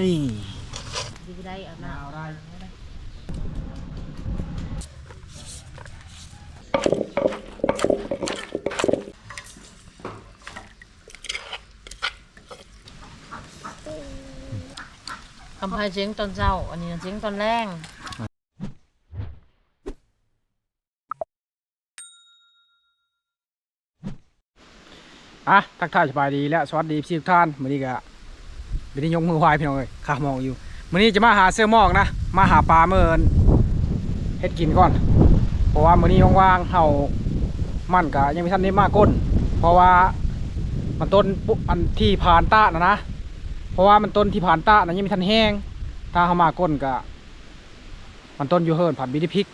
นี่ดีได้เอาหน้าเอาได้คำพายเสียงตอนเช้า อันนี้เสียงตอนแรงอะทักทายสบายดีและสวัสดีพี่ทุกท่านมื้อนี้ก็ เดี๋ยวนี้ยกมือไหว้พี่น้องเอ้ยข้ามองอยู่มื้อนี้จะมาหาเสื้อหมอกนะ มาหาปลาเมินเฮ็ดกินก่อน เพราะว่ามื้อนี้ว่างๆเฮามันก็ยังไม่ทันได้มาก้น เพราะว่ามันต้นปุ๊บอันที่ผ่านตานะนะ เพราะว่ามันต้นที่ผ่านตานะยังไม่ทันแห้ง ถ้าเฮามาก้นก็มันต้นอยู่เฮิร์นผัดบิดิพิก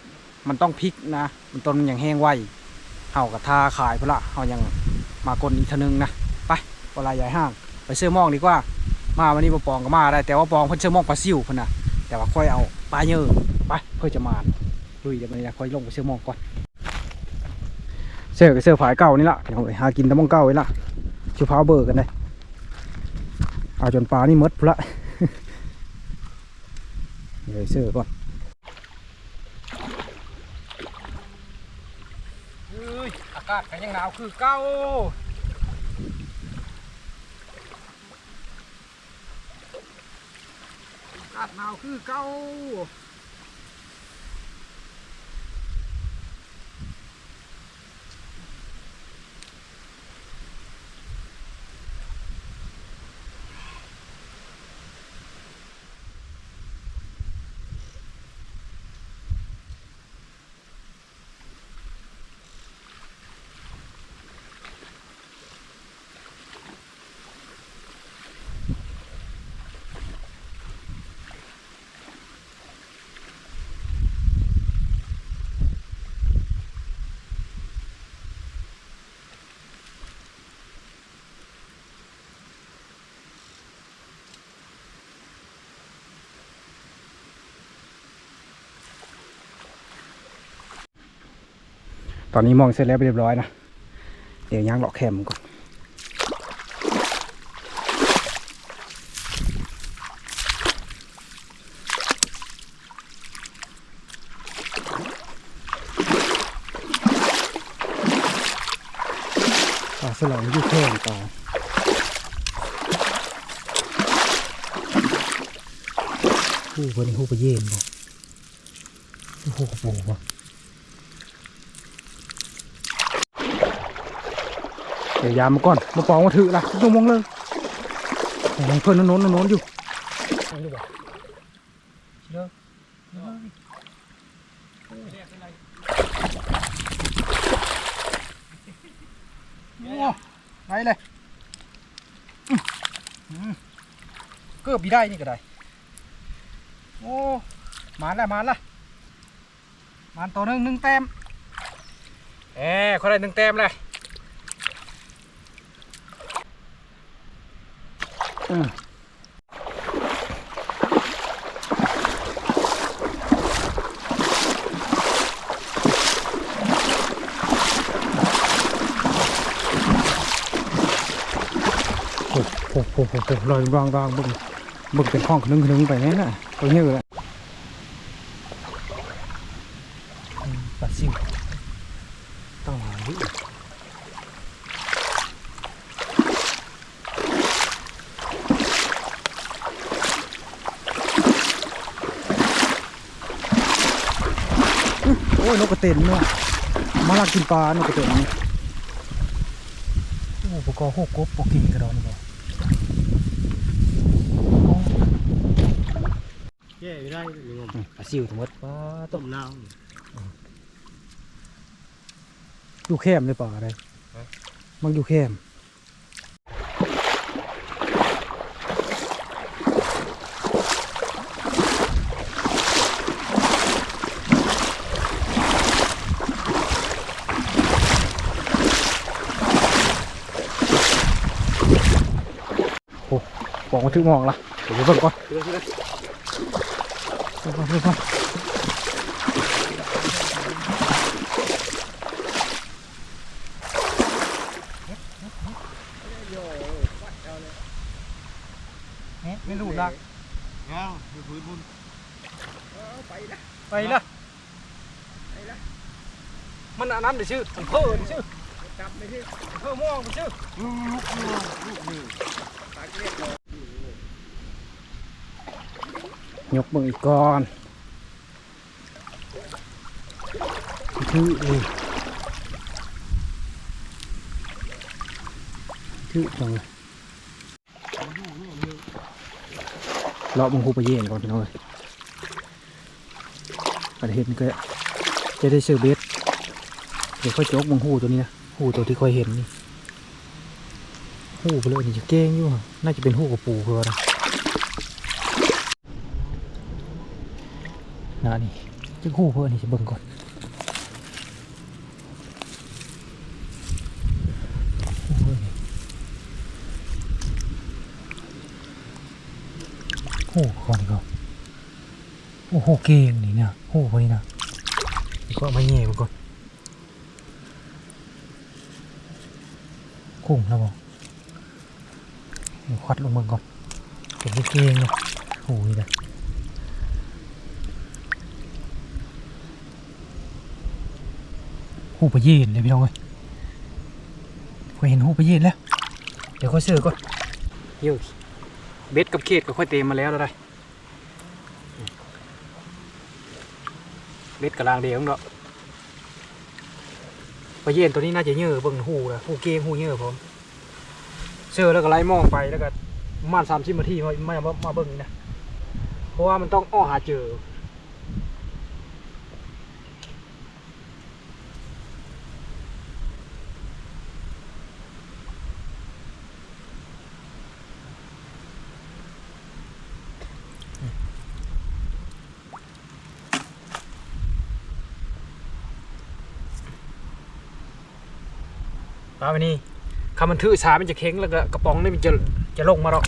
มันต้องพิกนะ มันต้นมันยังแห้งไวเฮากับทาขายพุ่นละเฮายังมากลอีกทนึงนะ ไปปลาใหญ่ห้าง ไปซื้อมองดีกว่า มาวันนี้ปปองก็มาได้ แต่ว่าปองเพิ่นซื้อมองปลาซิวพ่นน่ะแต่ว่าค่อยเอาปลาเยอะไปเพื่อจะมาลุยเดี๋ยวมันจะค่อยลงไปซื้อมองก่อนเสื้อกับเสื้อฝายเก่านี่ละเดี๋ยวหากินแตะมองเก่าไว้ละชูพาวเบอร์กันเลยเอาจนปลานี่มดพละเดี๋ยวเสื้อก่อนเฮ้ยอากาศก็ยังหนาวคือเก่าากาศหนาวคือเก่า ตอนนี้มองเสร็จแล้วเรียบร้อยนะ เดี๋ยวย่างเลาะแคมก่อนปลาสลองยู่แค่นปลาหูคนนี้หูปลาเย็นบ่หูกระปูบ่ เดี๋ยวยามมาก่อน มาปองมาถือละชั่วโมงเลยโอ้ยเพื่อนโน้นโน้นโน้นอยู่เอาดูบ่เด้อโอ้ไปเลยอื้อหือเกือบบีได้นี่ก็ได้ โอ้มาแล้วมาแล้วมาตัวหนึ่งหนึ่งแต้มเอ้คนได้หนึ่งแต้มเลยอืม โอ้โหโอ้โหโอ้โหลอยรองรองบึ้งบึ้งเป็นห้องขนึงขนึงไปนี่น่ะตัวเหี้เลยอืมปลาซิวต้องหาอยู่ โอ้ยนกกระเต็นเนาะมาลั กกินปลานกกระเต็นนี่โอ้ปกอหกกบปกินกระดอนบ่แย่ไม่ได้หรืองมอืมปลาซิวทั้งหมดปลาต้ต้มมน้อยู่แคมเลยปลาอะไรมันอยู่แคม มาถึงมองละเดี๋ยวไปเบิ่งก่อนำเชื่อเชื่อเบิ่งก่อนเบิ่งก่อนเอ๊ะไม่รู้ละยังคือพื้นบุญไปละไปละมันอันนั้นไปชื่อมันเพิ่มชื่อจับไปชื่อเพิ่มม่วงไปชื่อลูกลูกลูกหนึ่งย ยกมืออีกก่อนถือเลยถือตรงเลยเลาะมึงคูไปเย็นก่อนพี่น้องเลยประเห็นก็จะได้เซื้อเบสเดี๋ยวค่อยจกมึงหูตัวนี้นะหูตัวที่ค่อยเห็นนี่หูไปเลยนี่จะเก้งอยู่น่าจะเป็นหูกับปูเพื่อนะ นะนี่จึงหูเพื่อนนี่จะเบิ่งก่อนหูเพื่อนนี่หูก่อนก็โอ้โหเก่งนี่เนี่ยหูพวกนี้นะนี่ก็เอามาแย่มันก่อนกุ้งแล้วบอกเดี๋ยวควัดลงเบิ่งก่อนเป็นเก่งเนาะหูนี่นะ หูปะยีนเลยพี่น้องเอ้ยค่อยเห็นหูปะยีนแล้ว เดี๋ยวค่อยซื้อก่อนเยอะเบ็ดกับเขตก็ค่อยเตรียมมาแล้วแล้วได้เบ็ดกับรางเดียวเนาะปะยีนตัวนี้น่าจะเยอะเบิ่งหูนะหูเกมหูเยอะผมเสื้อแล้วก็ไล่มองไปแล้วก็ประมาณสามสิบนาทีมามามามาเบิ่งนี่นะเพราะว่ามันต้องอ้อหาเจอ ปลาไปนี่คำมันทื่อสามันจะเค้งแล้วก็กระป๋องนี่มันจะจะลงมาหรอก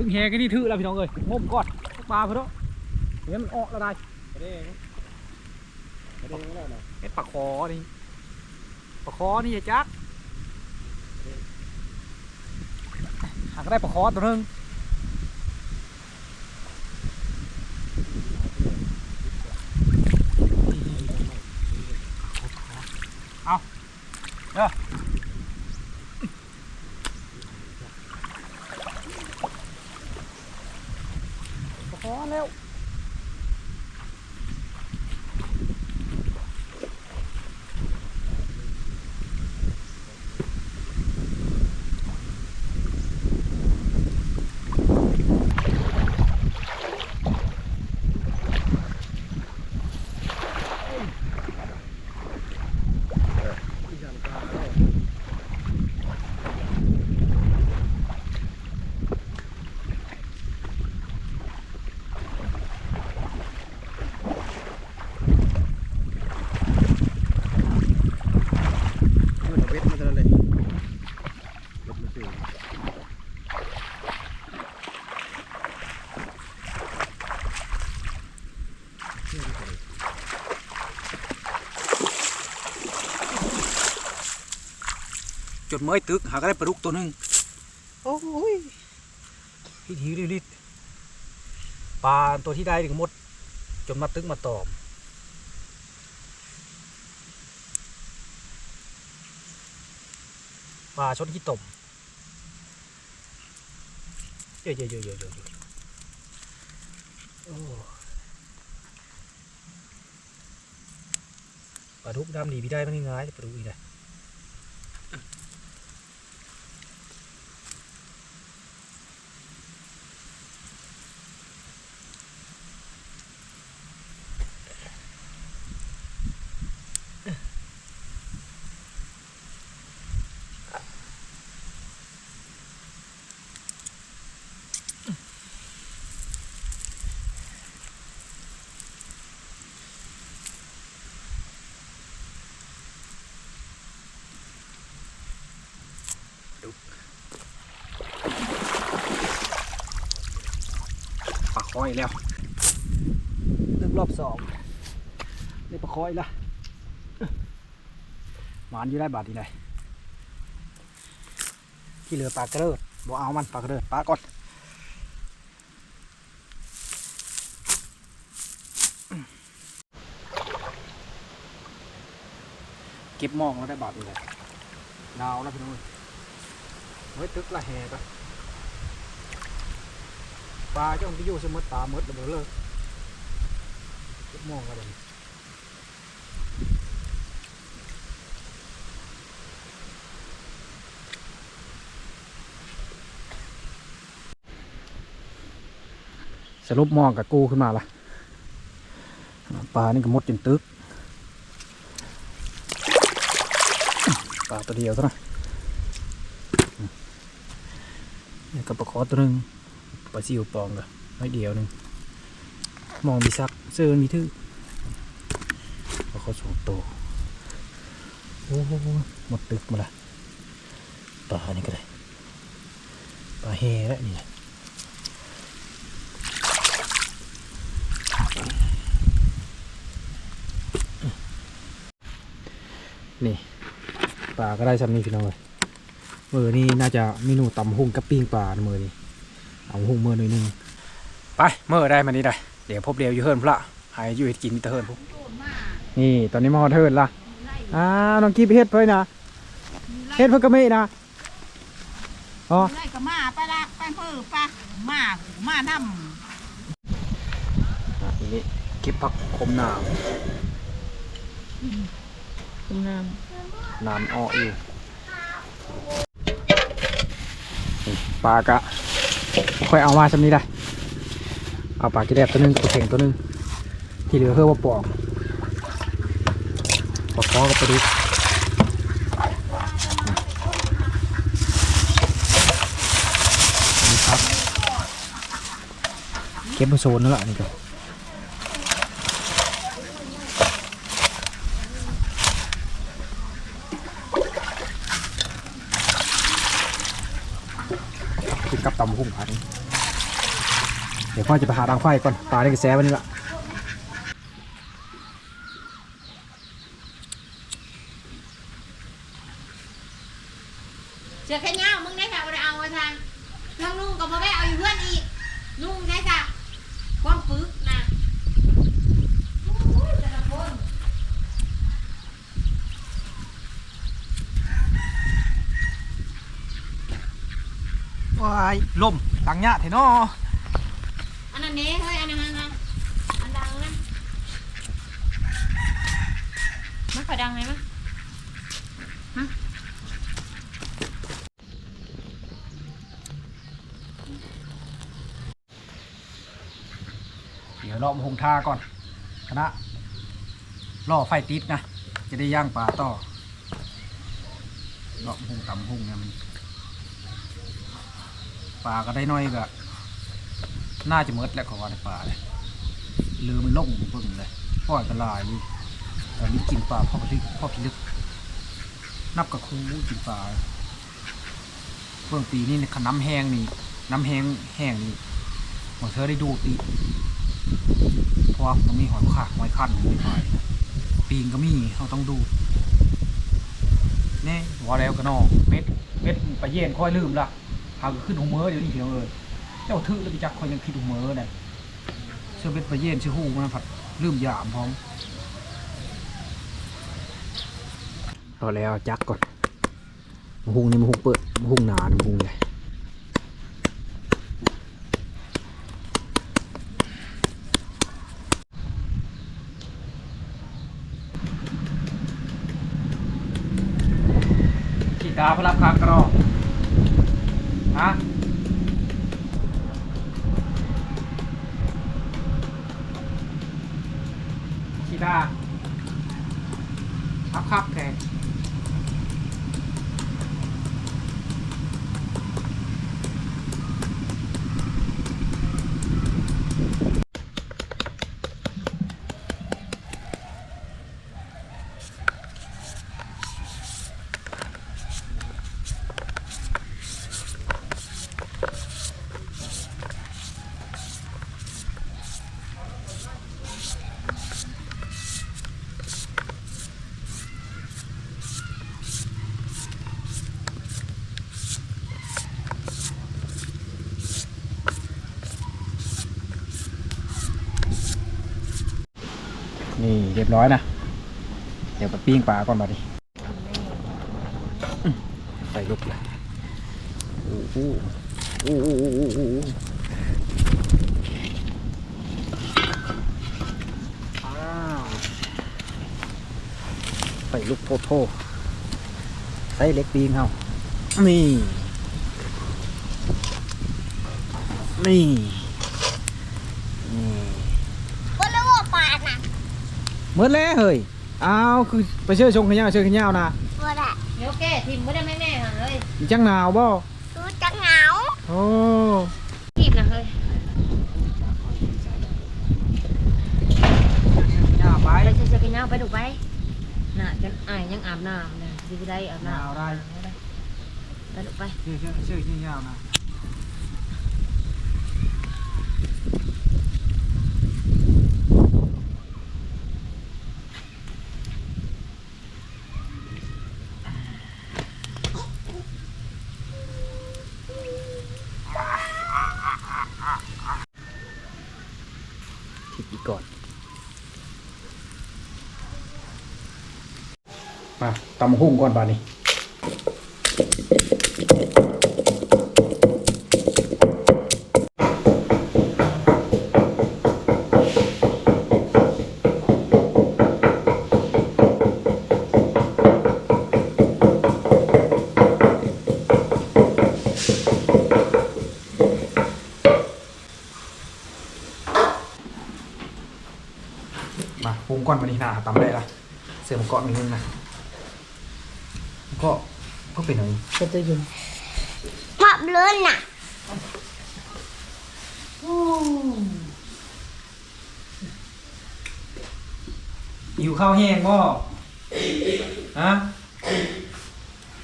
พึ่งแหกันนี่ถือแล้วพี่น้องเอ้ยงมกอดปลาเพื่อนเดี๋ยมันออกแล้วได้กระเด้งกระเด้งแล้วนะเอ็ดปลาคอนี่ปลาคอนี่ยจักหากได้ปลาคอตัวนึงเอาเด้อปลาคอแล้ว มันเอาเวทมาตลอดเลยเวทมาสื่อ จดเมื่อยตึกหาก็ได้ปลาดุกตัวหนึ่งโอ้ยฮิตฮิริลิตปลาตัวที่ได้ถึงหมด จนมาตึกมาตอมปลาชนขี้ตมเยอะเยอะเยอะเยอะเยอะเยอะโอ้ปลาดุกดำดีพี่ได้มันง่ายๆปลาดุกอีกได้ อีกแล้วตึกรอบสองได้ปลาคอยละหวานอยู่ได้บาทที่ไหนที่เหลือปลากระเดิดบ่เอามันปลากระเดิดปลาก่อนเก็บมองแล้วได้บาทที่ไหนดาวแล้วพี่น้องเอ้ยเฮ้ยตึกละแห่ปะ ปลาจ้องไปอยู่สมมติปลาหมดแล้วบ่เลิกเจ็ดโมงแล้วบัดนี้สรุปมองกับกูขึ้นมาละปลานี่ก็หมดจนตึกปลาตัวเดียวเท่านั้นนี่กับปลาคอตัวหนึง ปลาซิวปองก็ไม่เดียวหนึงมองมีซักเสื้อมีทื่อพอเขาสูงโตวโอ้โหหมดตึกมาละปลานี่ก็ได้ปลาแห่แล้วนี่นะนี่ปลาก็ได้ซ้ำนี่พี่น้องเลยมือนี่น่าจะเมนูตำหุ่งกับปิ้งปลานมือนี่ เอาหุ่งมือหน่อยหนึงไปเมื่อได้มานี้ได้เดี๋ยวพบเดียวอยู่เฮิร์นพระหายอยู่เห็ดกินมีแต่เฮิร์นพวกนี่ตอนนี้มาฮอดเฮิร์นละอ้าวน้องกีบเฮ็ดเพื่อนนะเฮ็ดเพื่อกระเมนะอ๋อไล่ก็มาไปละไปเพื่อปะมามาน้นี่เก็บผักคมหนามคุณน้หนามอ้ออยู่นี่ปลากะ ค่อยเอามาสำนี้ได้เอาปลากีแดบตัวหนึงกับแข่งตัวหนึงที่เหลือเพื่อว่าปอกปอกคอกับปลาดุกนี่ครับเก็บมาโซนนั่นแหละนี่ก็ กินกับตำหุ่งพันเดี๋ยวพ่อจะไปหาดังไฟก่อนปลาในกระแสวันนี้ละำเสือแค่เงามึงได้ค่ะเอาไว้ทางทางลุงก็มาแวะเอาอยู่เพื่อนอีกลุงได้ค่ะความปึกนะโอ้ยแต่ละคน ว้ายลมดัง เนี้ยเถอะเนาะอันนั้นนี้เฮ้ยอันนั้นนะอันดังนะำมันขอดังไหมมั้ยเดี๋ยวรอมาหุงท่าก่อนคณะรอไฟติดนะ จะได้ย่างปลาต่อรอมาหุงตำหุงเนี่ยมันปลาก็ได้น้อยก็ น่าจะหมดแล้วของว่าในปลาเลยลืมมันลงเบิ่งเลยปล่อยกระลายอยู่ตอนนี้กินปลาพ่อพิลึกพ่อพิลึก นับกับคูกินปลาเบิ่งปีนี่ขน้ำแห้งนี่ น้ำแห้งแห้งนี่หมดเธอได้ดูปีเพราะว่ามันมีหอยขากหอยขั้นอยู่ในปลายปีงก็มีเราต้องดูนี่ว่าแล้วก็นอกเม็ดเม็ดไปเย็นค่อยลืมละหาก็ขึ้นหูเมอเดี๋ยวนี้เพียงเลย เจ้าถือแล้วไปจักคอยยังคิดหูเมอได้เชื่อเม็ดไปเย็นชื่อหูมันผัดลืมยามพร้อมรอแล้วจักก่อนมะฮุงนี่มะฮุงเปิดมะฮุงหนามะฮุงใหญ่ขีตาพลับคากรอฮะ ขีตาครับครับแก นี่เรียบร้อยนะ เดี๋ยวไปปิ้งปลาก่อนบัดนี้อื้อใส่ลูกเลยโอ้โหโอ้โหใส่ลูกโพโทใส่เล็กปิ้งเฮานี่ นี่ ก็รู้ว่าปาดนะ เมื่อแล้วเฮ้ยอ้าวคือไปเชื่อชงขยาวเชื่อขยาวนะว่าได้เดี๋ยวแก้ทิมไม่ได้แม่แม่หันเลยมีจังหนาวบ่รู้จักเหงาโอ้ทีบนะเฮ้ยยาวไปไปเชื่อกันยาวไปดูไปน่ะจะอายยังอาบน้ำเลยดีได้อาบหนาวน้ำได้ไปดูไป เชื่อเชื่อเชื่อขยาวนะ มาตำหุ่งก่อนบานี้มาปรุงก้อนมานี่นะตำได้ละเสือมนเกาะนิดนึงนะก็ก็ เป็นอะไรจะตัวยืนพอบเลื่อนน่ะหิวข้าวแห้งบ่ฮะ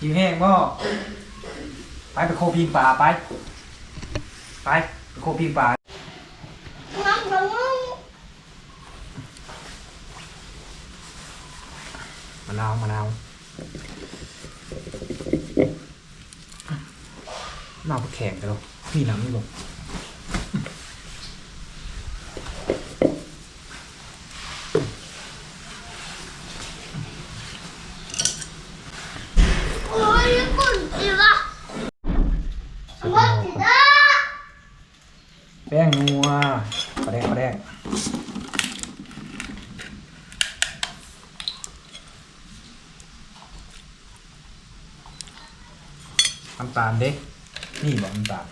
หิวแห้งบ่ไปไปโคพิงป่าไป ไปไปโคพิงป่าน้องน้องมึงมะนาวมะนาว มะนาวแข็งกันแล้วพี่น้ำนี่ลงโอ้ยกุ่นอีละวัดสิดาแป้งนัวปลาแดงปลาแดงน้ำตาลเด้ นี่บอกน้ำตาล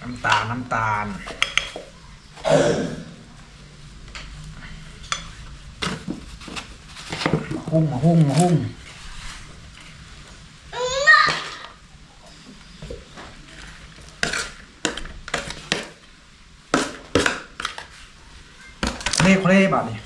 น้ำตาล น้ำตาล หุ้งมาหุ้งมาหุ้ง เล่เพลบาทนี่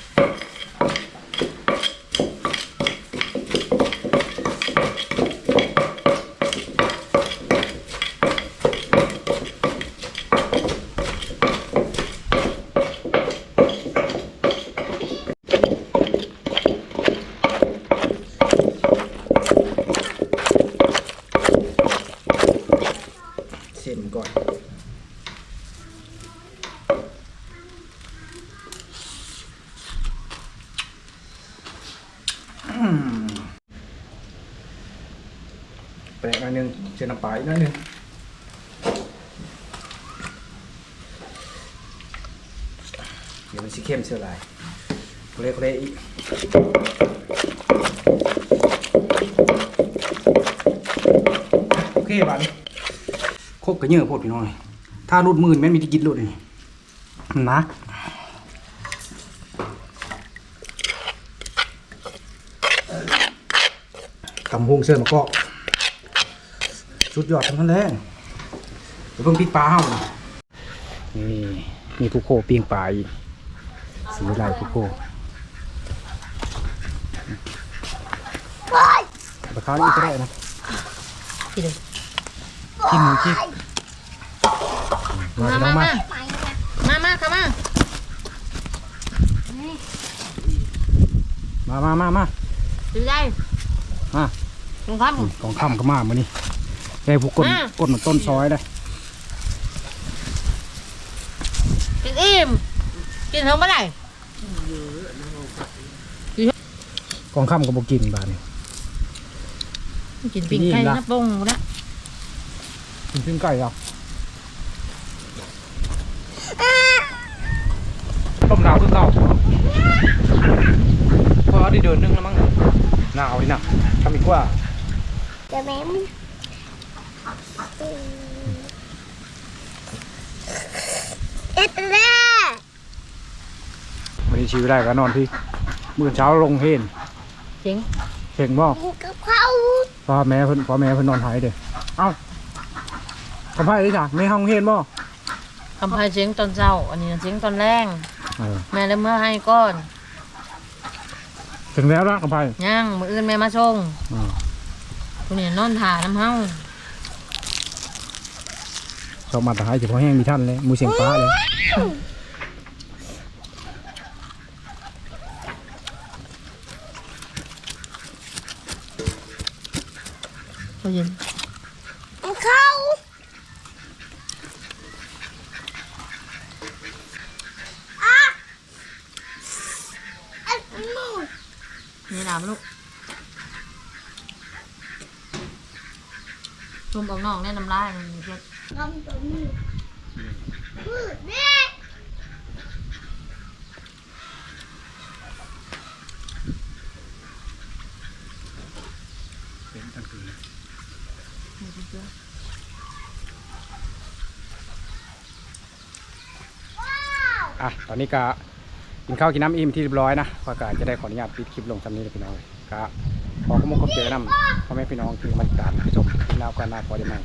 เส้นก่อน อืมแปะหน่อยหนึงเชื่อน้ำปลาอีกหน่อยหนึงเดี๋ยวมันสิเข้มเสียหลายเละเละอีกโอเคบาดนี้ครบ กระเยอะโพดพี่น้องเลยถ้ารุดมือนี่แม่นมีที่กินรุดนี่มันหนักตำฮงเสื้อมะกอกสุดยอดทั้งนั้นเลยเดี๋ยวเพิ่งปิดปลาเฮานะนี่มีผู้โคปิ้งปลาอีกสีลายผู้โคโอ้ยปลาคาร์ฟอีกก็ได้นะทีเดียวกินหมูกิน มามาพี่น้มาองมามามามาค่ะมามามามามาดูได้มาลงครับอืมของค่ำก็มามานี่แกผู้กดมากดเหมือนต้นซอยได้นเท่าเมื่อไหร่กองค่ำกับบกินบาดนี่กินปิ้งไก่นี่ละนะปงนะกินปิ้งไก่เหรอต้มหนาวขึ้นเก่าพอได้เดินนึงแล้วมั้งหนาวดินะทำอีกว่า จะแม่มเอ็ดแร่วันนี้ชีวิตได้ก็นอนที่มื้อเช้าลงเฮนเจ๋งเข่งบ่กินกับข้าวพ่อแม่เพิ่นพ่อแม่เพิ่นนอนหายเด้อเอ้าทำไมได้จ้ะไม่ห้องเฮนบ่คำพายเจ๋งตอนเช้า อันนี้เจ๋งตอนแรงเออแม่เลยเมื่อให้ก้อน ถึงแล้วนะกับไผย่างมืออื่นแม่มาส่งอ่า คนนี้นอนถ่าน้ำเฮาชอบมาแต่หายเฉพาะแห้งมีท่านเลยหมูเสียงฟ้าเลยเขาเย็นข้าวอะอันนู้นนี่น้ำลูก รวมออกนอกแน่น้ำลายมันเจ็ดทำตัวนี้พืชแม่อะ ตอนนี้ก็กินข้าวกินน้ำอิ่มที่เรียบร้อยนะขอกาจะได้ขออนุญาตปิดคลิปลงสำนี้เลยพี่น้องก็ ขอขอบคุณขอบเจอนำพ่อแม่พี่น้องที่มาติดตามรับชมคลิปแล้วก็น่าพอได้ไหม